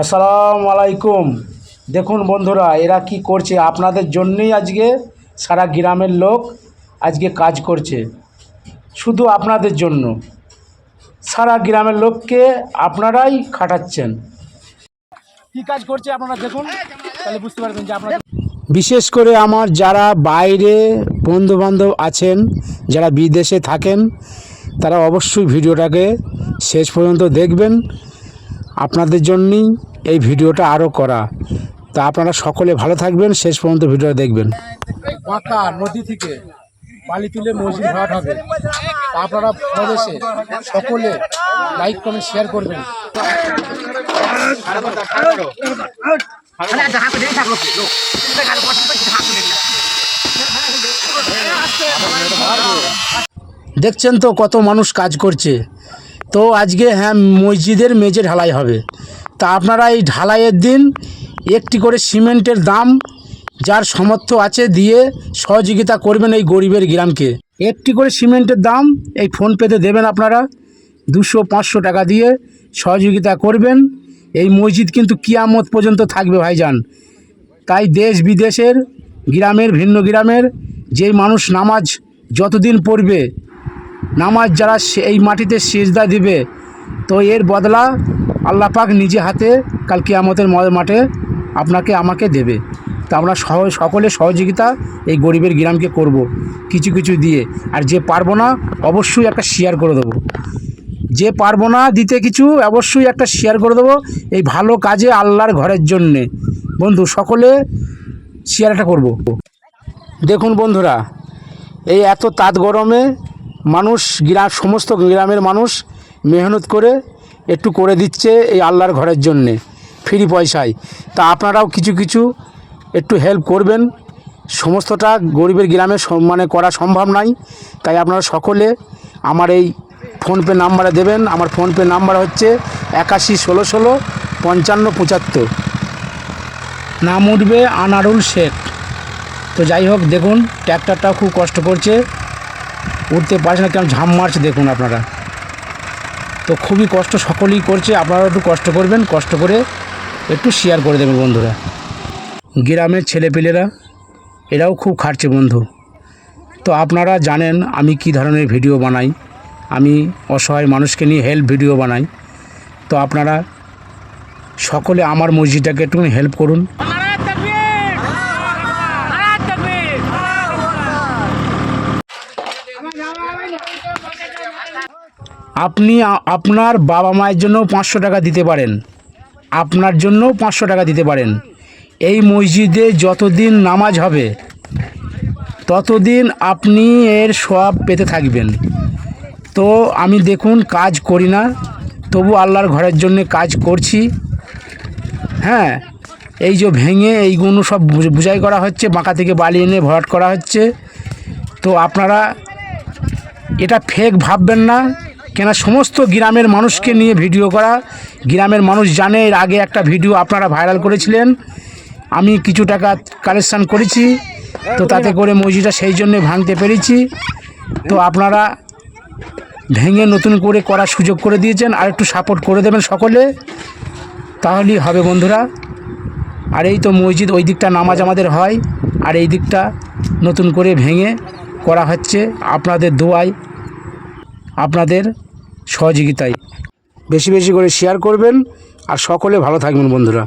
আসসালামু আলাইকুম। দেখুন বন্ধুরা, এরা কি করছে? আপনাদের জন্যই আজকে সারা গ্রামের লোক আজকে কাজ করছে। শুধু আপনাদের জন্য। সারা গ্রামের লোককে আপনারাই খাটাচ্ছেন। কি কাজ করছে আপনারা দেখুন। তাহলে বুঝতে পারবেন যে আপনারা বিশেষ করে আমার যারা বাইরে বন্ধুবান্ধব আছেন, যারা বিদেশে থাকেন, তারা অবশ্যই ভিডিওটাকে শেষ পর্যন্ত দেখবেন। আপনাদের জন্যই এই ভিডিওটা আরও করা। তা আপনারা সকলে ভালো থাকবেন শেষ পর্যন্ত ভিডিওটা দেখবেন। বাঁকা নদী থেকে বালি তুলে মসজিদ ভাট হবে। আপনারা প্রদেশে সকলে লাইক কমেন্ট শেয়ার করবেন। দেখছেন তো কত মানুষ কাজ করছে? তো আজকে হ্যাঁ মসজিদের মেঝে ঢালাই হবে। তা আপনারা এই ঢালাইয়ের দিন একটি করে সিমেন্টের দাম যার সামর্থ্য আছে দিয়ে সহযোগিতা করবেন এই গরিবের গ্রামকে। একটি করে সিমেন্টের দাম এই ফোনপেতে দেবেন আপনারা। দুশো, পাঁচশো টাকা দিয়ে সহযোগিতা করবেন। এই মসজিদ কিন্তু কিয়ামত পর্যন্ত থাকবে ভাইজান। তাই দেশ বিদেশের, গ্রামের, ভিন্ন গ্রামের, যেই মানুষ নামাজ যতদিন পড়বে নামাজ যারা এই মাটিতে সেজদা দিবে, তো এর বদলা আল্লাহ পাক নিজে হাতে কাল কিয়ামতের ম- মাঠে আপনাকে আমাকে দেবে। তা আমরা সহ সকলে সহযোগিতা এই গরিবের গ্রামকে করব কিছু কিছু দিয়ে। আর যে পারব না, অবশ্যই একটা শেয়ার করে দেবো। যে পারব না দিতে কিছু, অবশ্যই একটা শেয়ার করে দেবো এই ভালো কাজে আল্লাহর ঘরের জন্যে। বন্ধু, সকলে শেয়ারটা করব। দেখুন বন্ধুরা, এই এত তাঁত গরমে মানুষ গ্রাম সমস্ত গ্রামের মানুষ মেহনত করে একটু করে দিচ্ছে এই আল্লাহর ঘরের জন্যে, ফ্রি পয়সায়। তা আপনারাও কিছু কিছু একটু হেল্প করবেন। সমস্তটা গরিবের গ্রামে মানে করা সম্ভব নয় তাই আপনারা সকলে আমার এই ফোনপে নাম্বারে দেবেন। আমার ফোনপে নাম্বার হচ্ছে একাশি ষোলো ষোলো পঞ্চান্ন পঁচাত্তর। নাম উঠবে আনারুল শেখ। তো যাই হোক, দেখুন ট্র্যাক্টরটাও খুব কষ্ট করছে। উঠতে পারছে না, কেমন ঝাম মারছে দেখুন আপনারা। তো খুবই কষ্ট সকলেই করছে, আপনারাও একটু কষ্ট করবেন, কষ্ট করে একটু শেয়ার করে দেবেন বন্ধুরা। গ্রামের ছেলেপেলেরা, এরাও খুব খাটছে বন্ধু। তো আপনারা জানেন আমি কি ধরনের ভিডিও বানাই, আমি অসহায় মানুষকে নিয়ে হেল্প ভিডিও বানাই। তো আপনারা সকলে আমার মসজিদটাকে একটুখানি হেল্প করুন। আপনি আপনার বাবা মায়ের জন্য পাঁচশো টাকা দিতে পারেন। আপনার জন্যও পাঁচশো টাকা দিতে পারেন। এই মসজিদে যতদিন নামাজ হবে, ততদিন আপনি এর সব পেতে থাকবেন। তো আমি দেখুন, কাজ করি না, তবু আল্লাহর ঘরের জন্য কাজ করছি। হ্যাঁ এই যে ভেঙে এইগুলো সব বুঝ- বুঝাই করা হচ্ছে, বাঁকা থেকে বালি এনে ভরাট করা হচ্ছে। তো আপনারা এটা ফেক ভাববেন না। কেন সমস্ত গ্রামের মানুষকে নিয়ে ভিডিও করা। গ্রামের মানুষ জানে এর আগে একটা ভিডিও আপনারা ভাইরাল করেছিলেন। আমি কিছু টাকা কালেকশান করেছি। তো তাতে করে মসজিদটা সেই জন্যে ভাঙতে পেরেছি। তো আপনারা ভেঙে নতুন করে করার সুযোগ করে দিয়েছেন। আর একটু সাপোর্ট করে দেবেন সকলে। তাহলেই হবে বন্ধুরা। আর এই তো মসজিদ, ওই দিকটা নামাজ আমাদের হয়। আর এই দিকটা নতুন করে ভেঙে করা হচ্ছে আপনাদের দোয়ায়, আপনাদের সহযোগিতায়। বেশি বেশি করে শেয়ার করবেন আর সকলে ভালো থাকবেন বন্ধুরা।